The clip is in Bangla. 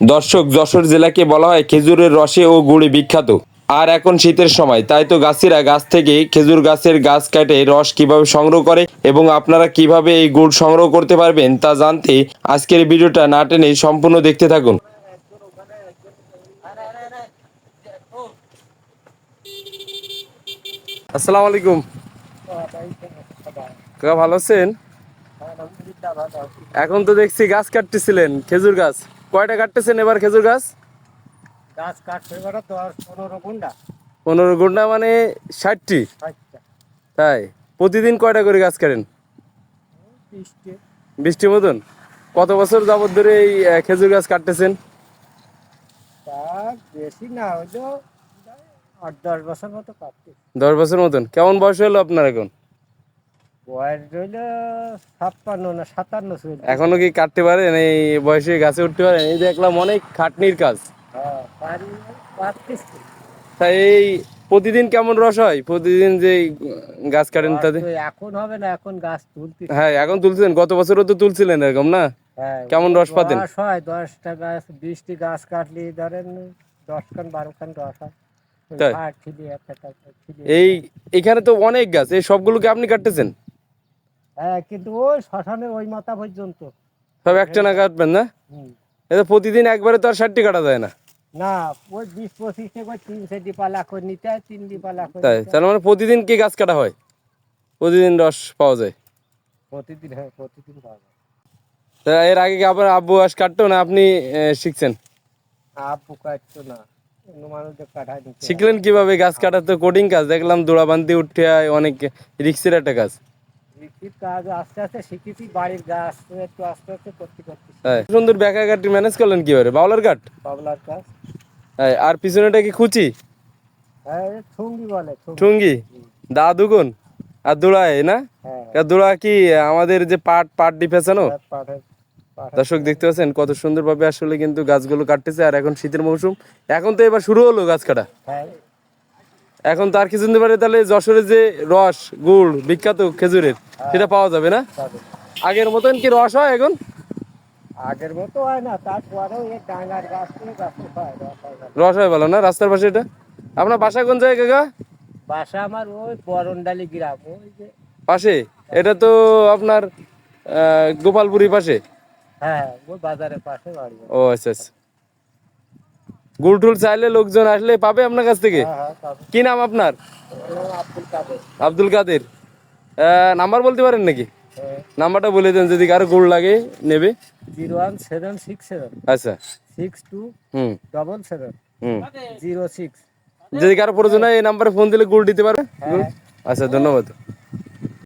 দর্শক, যশোর জেলাকে বলা হয় খেজুরের রসে ও গুড়ে বিখ্যাত। আর এখন শীতের সময়, তাই তো গাছিরা গাছ থেকে খেজুর গাছের গাছ কাটে রস কীভাবে সংগ্রহ করে এবং আপনারা কীভাবে এই গুড় সংগ্রহ করতে পারবেন তা জানতে আজকের ভিডিওটা না টেনে সম্পূর্ণ দেখতে থাকুন। আসসালামু আলাইকুম। ভালো আছেন? এখন তো দেখছি গাছ কাটতেছিলেন, খেজুর গাছ। কয়টা কাটতেছেন এবার খেজুর গাছ? গাছ কাটছে এবারে দশ পনেরো গুন্ডা। পনেরো ঘণ্টা মানে ষাটটি? তাই? প্রতিদিন কয়টা করে গাছ কাটেন? বৃষ্টি। মতন? কত বছর যাবত ধরে এই খেজুর গাছ কাটতেছেন? তা বেশি না হলেও আট দশ বছর মতো কাটছে দশ বছর মতন। কেমন বয়স হলো আপনার এখন? এখনও কি কাটতে পারেন এই বয়সে গাছে উঠতে পারেন এই দেখলাম অনেক খাটনির কাজ। হ্যাঁ তাই এই প্রতিদিন কেমন রস হয়? প্রতিদিন যে গাছ কাটেন তাতে? এখন হবে না এখন গাছ তুলতে হ্যাঁ এখন তুলছিলেন গত বছরও তো তুলছিলেন এরকম না? হ্যাঁ কেমন রস পাতেন? রস হয় দশটা গাছ বিশটি গাছ কাটলে ধরেন দশ খান বারো খান রস হয় এই এখানে তো অনেক গাছ এই সবগুলোকে আপনি কাটতেছেন? হ্যাঁ কিন্তু ওই শ্মশানের ওই মাথা পর্যন্ত। সব একটা না কাটবেন না? এটা প্রতিদিন একবারে তো আর ষাটটি কাটা যায় না। না ওই বিশ পঁচিশে করে তিন সেটি পালা করে নিতে হয় তিন ডি পালা করে তাই। তার মানে প্রতিদিন কি গাছ কাটা হয়? প্রতিদিন রস পাওয়া যায়? প্রতিদিন হ্যাঁ প্রতিদিন পাওয়া যায়। তা এর আগে কি আপনার আব্বু গাছ কাটতো না আপনি শিখছেন? আপু কাটতো না। শিখলেন কীভাবে গাছ কাটা তো কোডিং কাজ দেখলাম দোড়া বান্ধি হয় অনেক রিক্সের একটা কাজ। কাজ আস্তে আস্তে শিখেছি বাড়ির গাছ একটু আস্তে আস্তে করতে করতে সুন্দর ব্যাকা কাটি ম্যানেজ করলেন কীভাবে? বাউলার আর পিছনেটা কি খুচি? হ্যাঁ ঠুঙ্গি বলে ঠুঙ্গি। ঠুঙ্গি? দা দুগুন আর দোড়ায় না? হ্যাঁ। দোড়া কি আমাদের যে পাট পাট পাটের পাটের- দর্শক দেখতে পাচ্ছেন কত সুন্দরভাবে আসলে কিন্তু গাছগুলো কাটতেছে আর এখন শীতের মৌসুম। এখন তো এবার শুরু হলো গাছ কাটা। হ্যাঁ এখন তো আর কিছু দিন পরে তাহলে যশোরের যে রস গুড় বিখ্যাত খেজুরের সেটা পাওয়া যাবে না? আগের মতন কি রস হয় এখন? আগের মতো হয় না তারপরেও এই ডাঙ্গার গাছ হয় রস হয়। ভালো না রাস্তার পাশে এটা? আপনার বাসা কোন জায়গায় কাকা? বাসা আমার ওই বরণডালি গ্রাম ওই যে। পাশে? এটা তো আপনার গোপালপুরি পাশে? হ্যাঁ ওই বাজারের পাশে বাড়ি। ও আচ্ছা আচ্ছা। গুড় টুল চাইলে লোকজন আসলে পাবে আপনার কাছ থেকে। হ্যাঁ হ্যাঁ কি নাম আপনার? আব্দুল কাদের। নাম্বার বলতে পারেন নাকি? হ্যাঁ। নাম্বারটা বলে দেন যদি কারও গুড় লাগে নেবে। Zero one seven six seven. আচ্ছা। সিক্স টু হুম। Double seven. হুম। Zero six. যদি কারও প্রয়োজন হয় এই নাম্বারে ফোন দিলে গুড় দিতে পারে। আচ্ছা ধন্যবাদ।